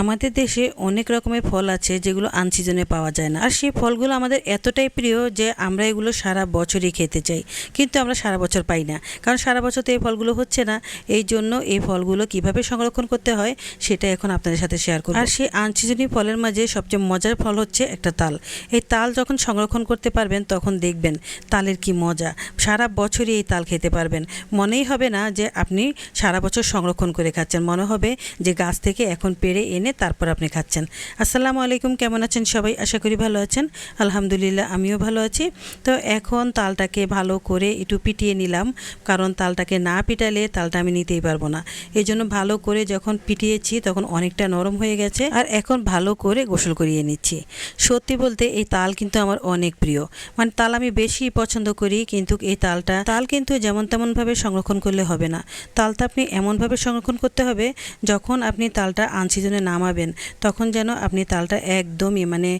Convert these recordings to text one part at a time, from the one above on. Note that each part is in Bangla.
আমাদের দেশে অনেক রকমের ফল আছে যেগুলো আনসিজনে পাওয়া যায় না। আর সেই ফলগুলো আমাদের এতটাই প্রিয় যে আমরা এগুলো সারা বছরই খেতে চাই। কিন্তু আমরা সারা বছর পাই না। কারণ সারা বছর তো এই ফলগুলো হচ্ছে না। এই জন্য এই ফলগুলো কীভাবে সংরক্ষণ করতে হয় সেটা এখন আপনাদের সাথে শেয়ার করব। আর সেই আনসিজনি ফলের মাঝে সবচেয়ে মজার ফল হচ্ছে একটা তাল। এই তাল যখন সংরক্ষণ করতে পারবেন তখন দেখবেন তালের কি মজা। সারা বছরই এই তাল খেতে পারবেন। মনেই হবে না যে আপনি সারা বছর সংরক্ষণ করে খাচ্ছেন। মনে হবে যে গাছ থেকে এখন পেরে এনে তারপর আপনি খাচ্ছেন। আসসালামু আলাইকুম, কেমন আছেন সবাই? আশা করি ভালো আছেন। আলহামদুলিল্লাহ, আমিও ভালো আছি। তো এখন তালটাকে ভালো করে একটু পিটিয়ে নিলাম, কারণ তালটাকে না পিটালে তালটা আমি নিতেই পারব না। এই জন্য ভালো করে যখন পিটিয়েছি, তখন অনেকটা নরম হয়ে গেছে, আর এখন ভালো করে গোসল করিয়ে নিচ্ছি। সত্যি বলতে এই তাল কিন্তু আমার অনেক প্রিয়। মানে তাল আমি বেশি পছন্দ করি, কিন্তু এই তালটা, তাল কিন্তু যেমন তেমনভাবে সংরক্ষণ করলে হবে না। তালটা আপনি এমনভাবে সংরক্ষণ করতে হবে, যখন আপনি তালটা আনসিজনে নামাবেন, তখন যেন আপনি তালটা একদমই মানে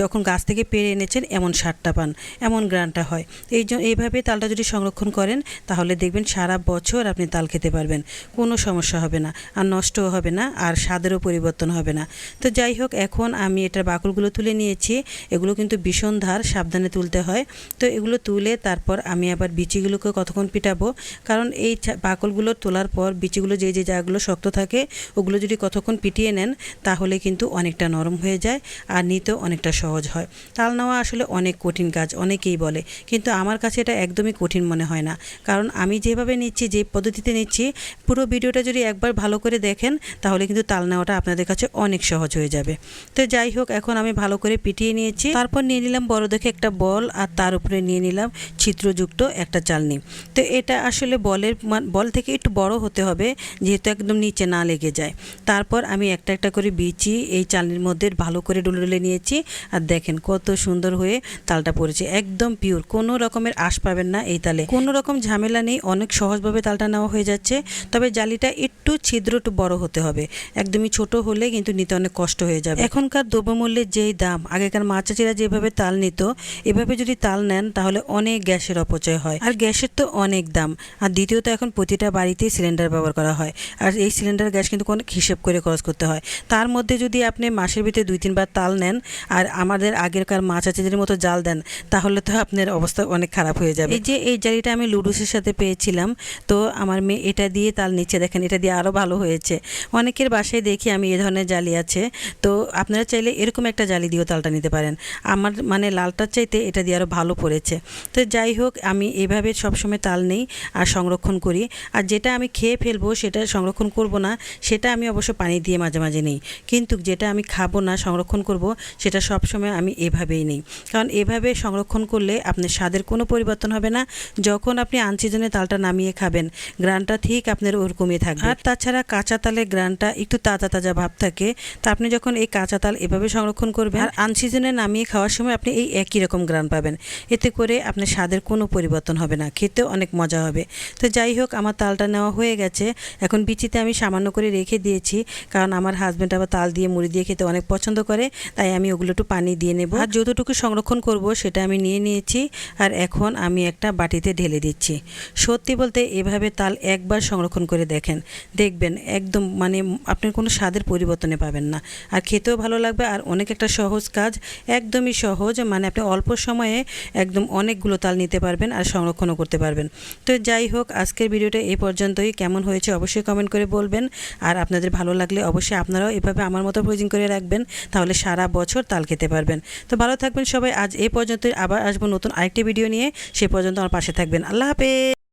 যখন গাছ থেকে পেরে এনেছেন এমন সারটা পান, এমন গ্রানটা হয়। এই এইভাবে তালটা যদি সংরক্ষণ করেন, তাহলে দেখবেন সারা বছর আপনি তাল খেতে পারবেন, কোনো সমস্যা হবে না, আর নষ্টও হবে না, আর স্বাদেরও পরিবর্তন হবে না। তো যাই হোক, এখন আমি এটার বাকলগুলো তুলে নিয়েছি, এগুলো কিন্তু ভীষণ ধার, সাবধানে তুলতে হয়। তো এগুলো তুলে তারপর আমি আবার বিচিগুলোকে কতক্ষণ পিটাবো, কারণ এই বাকলগুলো তোলার পর বিচিগুলো যে যে জায়গাগুলো শক্ত থাকে, ওগুলো যদি কতক্ষণ পিটিয়ে নেন তাহলে কিন্তু অনেকটা নরম হয়ে যায় আর নিতেও অনেকটা সহজ হয়। তাল নেওয়া আসলে অনেক কঠিন কাজ, অনেকেই বলে। কিন্তু আমার কাছে এটা একদমই কঠিন মনে হয় না। কারণ আমি যেভাবে নিচ্ছি, যে পদ্ধতিতে নিচ্ছি, পুরো ভিডিওটা যদি একবার ভালো করে দেখেন, তাহলে কিন্তু তাল নেওয়াটা আপনাদের কাছে অনেক সহজ হয়ে যাবে। তো যাই হোক, এখন আমি ভালো করে পিটিয়ে নিয়েছি। তারপর নিয়ে নিলাম বড় দেখে একটা বল আর তার উপরে নিয়ে নিলাম ছিদ্রযুক্ত একটা চালনি। তো এটা আসলে বলের বল থেকে একটু বড় হতে হবে, যেহেতু একদম নিচে না লেগে যায়। তারপর আমি একটা একটা করে বিচি, এই চালনির মধ্যে ভালো করে ডুলে ডুলে নিয়েছি। আর দেখেন কত সুন্দর হয়ে তালটা পড়েছে। একদম পিওর কোনো রকমের আশ পাবেন না এই তালে। কোনো রকম ঝামেলা নেই, অনেক সহজভাবে তালটা নেওয়া হয়ে যাচ্ছে। তবে জালিটা একটু ছিদ্র, একটু বড় হতে হবে। একদমই ছোট হলে কিন্তু নিতে অনেক কষ্ট হয়ে যাবে। এখনকার দ্রব্যমূল্যের যেই দাম, আগেকার মা চাচিরা যেভাবে তাল নিত, এভাবে যদি তাল নেন তাহলে অনেক গ্যাসের অপচয় হয়। আর গ্যাসের তো অনেক দাম। আর দ্বিতীয়ত এখন প্রতিটা বাড়িতেই সিলিন্ডার ব্যবহার করা হয়। আর এই সিলিন্ডার গ্যাস কিন্তু অনেক হিসেব করে খরচ করতে হয়। তার মধ্যে যদি আপনি মাসের ভিতরে দুই, তিনবার তাল নেন আর আমাদের আগেরকার মা চাচিদের মতো জাল দেন, তাহলে তো আপনার অবস্থা অনেক খারাপ হয়ে যাবে। এই যে এই জালিটা আমি লুডুসের সাথে পেয়েছিলাম, তো আমার মেয়ে এটা দিয়ে তাল নিচ্ছে, দেখেন এটা দিয়ে আরও ভালো হয়েছে। অনেকের বাসায় দেখি আমি এ ধরনের জালি আছে, তো আপনারা চাইলে এরকম একটা জালি দিয়েও তালটা নিতে পারেন। আমার মানে লালটার চাইতে এটা দিয়ে আরও ভালো পড়েছে। তো যাই হোক, আমি এভাবে সবসময় তাল নেই আর সংরক্ষণ করি। আর যেটা আমি খেয়ে ফেলব, সেটা সংরক্ষণ করব না, সেটা আমি অবশ্য পানি দিয়ে মাঝে মাঝে নেই। কিন্তু যেটা আমি খাব না, সংরক্ষণ করব, সেটা সবসময় আমি এভাবেই নেই। কারণ এভাবে সংরক্ষণ করলে আপনার স্বাদের কোনো পরিবর্তন হবে না। যখন আপনি আনসিজনে তালটা নামিয়ে খাবেন, গ্রানটা ঠিক আপনার ওরকমই থাকবে। আর তাছাড়া কাঁচা তালের গ্রানটা একটু তাজা তাজা ভাব থাকে। তা আপনি যখন এই কাঁচা তাল এভাবে সংরক্ষণ করবেন, আর আনসিজনে নামিয়ে খাওয়ার সময় আপনি এই একই রকম গ্রান পাবেন। এতে করে আপনার স্বাদের কোনো পরিবর্তন হবে না। খেতেও অনেক মজা হবে। তো যাই হোক, আমার তালটা নেওয়া হয়ে গেছে। এখন বিচিতে আমি সামান্য করে রেখে দিয়েছি। কারণ আমার হাজব্যান্ড আবার তাল দিয়ে মুড়ি দিয়ে খেতে অনেক পছন্দ করে, তাই আমি ওগুলো একটু পানি দিয়ে নেব। আর যতটুকু সংরক্ষণ করব সেটা আমি নিয়ে নিয়েছি, আর এখন আমি একটা বাটিতে ঢেলে দিচ্ছি। সত্যি বলতে এভাবে তাল একবার সংরক্ষণ করে দেখেন, দেখবেন একদম মানে আপনার কোনো স্বাদের পরিবর্তনে পাবেন না। আর খেতেও ভালো লাগবে, আর অনেক একটা সহজ কাজ, একদমই সহজ মানে আপনি অল্প সময়ে একদম অনেকগুলো তাল নিতে পারবেন আর সংরক্ষণও করতে পারবেন। তো যাই হোক, আজকের ভিডিওটা এই পর্যন্তই। কেমন হয়েছে অবশ্যই কমেন্ট করে বলবেন। আর আপনাদের ভালো লাগলে অবশ্যই আপনারাও এভাবে আমার মতো প্রয়োজন করে রাখবেন, তাহলে সারা বছর তাল খেতে পারবেন। তো ভালো থাকবেন সবাই, আজ এ পর্যন্ত আবার আসব নতুন আরেকটি ভিডিও নিয়ে। সে পর্যন্ত আমার পাশে থাকবেন। আল্লাহ হাফেজ!